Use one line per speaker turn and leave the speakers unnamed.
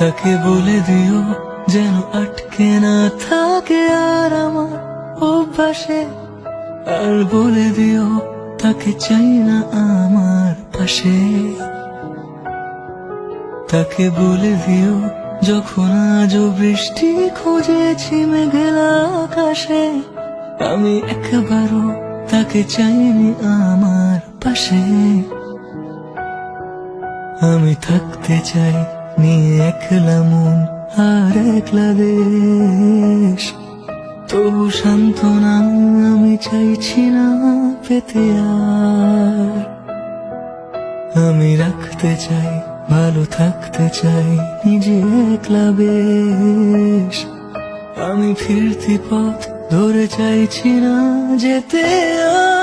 তাকে বলে দিও যেন আটকে না থাকে আর আমার অভ্যাসে। আর বলে দিও, তাকে চাই না আমার পাশে। তাকে বলে দিও, যখন আজও বৃষ্টি খুঁজেছি মেঘেলা আকাশে, আমি একবারও তাকে চাইনি আমার পাশে। আমি থাকতে চাই নিয়ে একলা মন আর একলা দেশ তবু সান্ত্বনা আমি চাইছি না পেতে আর। আমি রাখতে চাই, ভালো থাকতে চাই নিজে একলা বেশ আমি ফিরতি পথ ধরে চাইছি না যেতে আর।